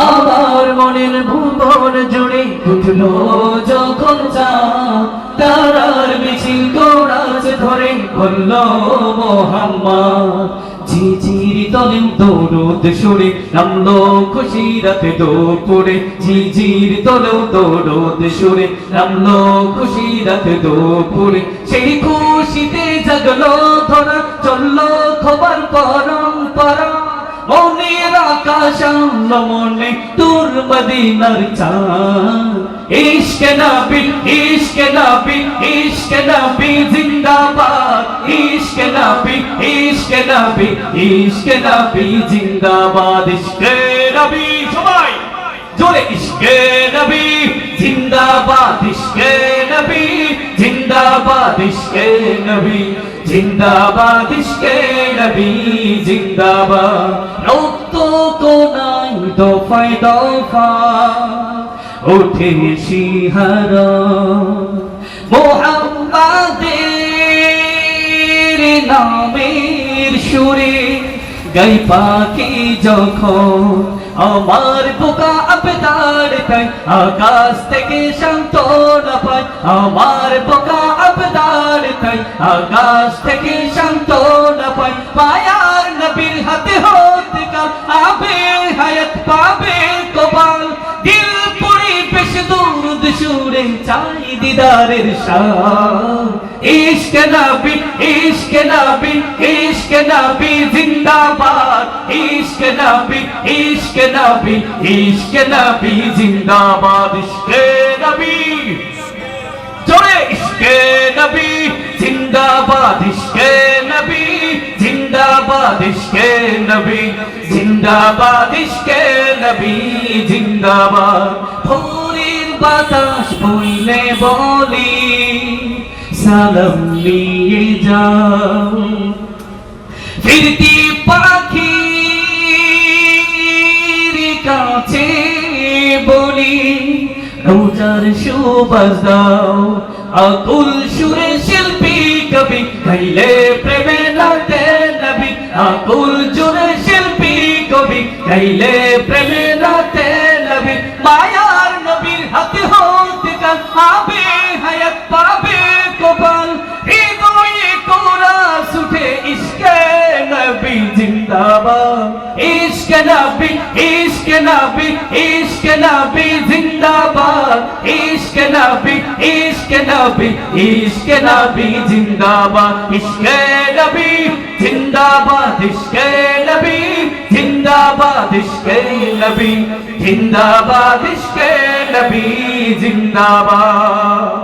আমার মনের ভুবন জুড়ে উঠল যখন চা তারার মিছিল কোরাজ ধরে বলল ঝিঝির তলে দৌড়দ সরে নামলো খুশি রাতে দোপরে ঝিঝির তলেও দৌড়দ সরে নামলো খুশি রাতে সেই খুশিতে জাগলো ধরা, চলল খবর পরম্পরা মনে তোর মদিনার চাঁদ। ইশকে নবী ইশকে নবী ইশকে নবী জিন্দাবাদ। ইশকে নবী, ইশকে জিন্দাবাদ। জিন্দাবাদ। দফায় দফা ওঠে শিহারা মোহাম্মদের নামের সুরে গাই পাখি যখন আমার বোকা আবদার তাই আকাশ থেকে শান্ত না আমার বোকা আবদার তাই আকাশ থেকে শান্ত না পাই পায়ার দিদারের ইশক নবী ইশক নবী ইশক নবী জিন্দাবাদ। ইশক নবী ইশক নবী ইশক নবী জিন্দাবাদ। ইশক নবী, জোরে। ইশকে নবী, জিন্দাবাদ। ইশকে নবী, জিন্দাবাদ। ইশকে নবী, জিন্দাবাদ। ইশকে নবী, জিন্দাবাদ। বাতাস বইলে বলি, সালাম নিয়ে যাও। ফিরতি পাখির কাছে বলি, রোজার সুবাস দাও। আকুল সুরে শিল্পী কবি, গাইলে প্রেমে নাতে নবী। আকুল সুরে শিল্পী কবি, গাইলে প্রেমে আবে হায়াত পাবে কপাল হৃদয়ে কোরা সুঠে ইশকে নবী জিন্দাবাদ ইশকে নবী ইশকে নবী ইশকে নবী জিন্দাবাদ ইশকে নবী ইশকে নবী ইশকে নবী জিন্দাবাদ ইশকে নবী জিন্দাবাদ ইশকে নবী জিন্দাবাদ ইশকে নবী জিন্দাবাদ ইশকে নবী জিন্দাবাদ।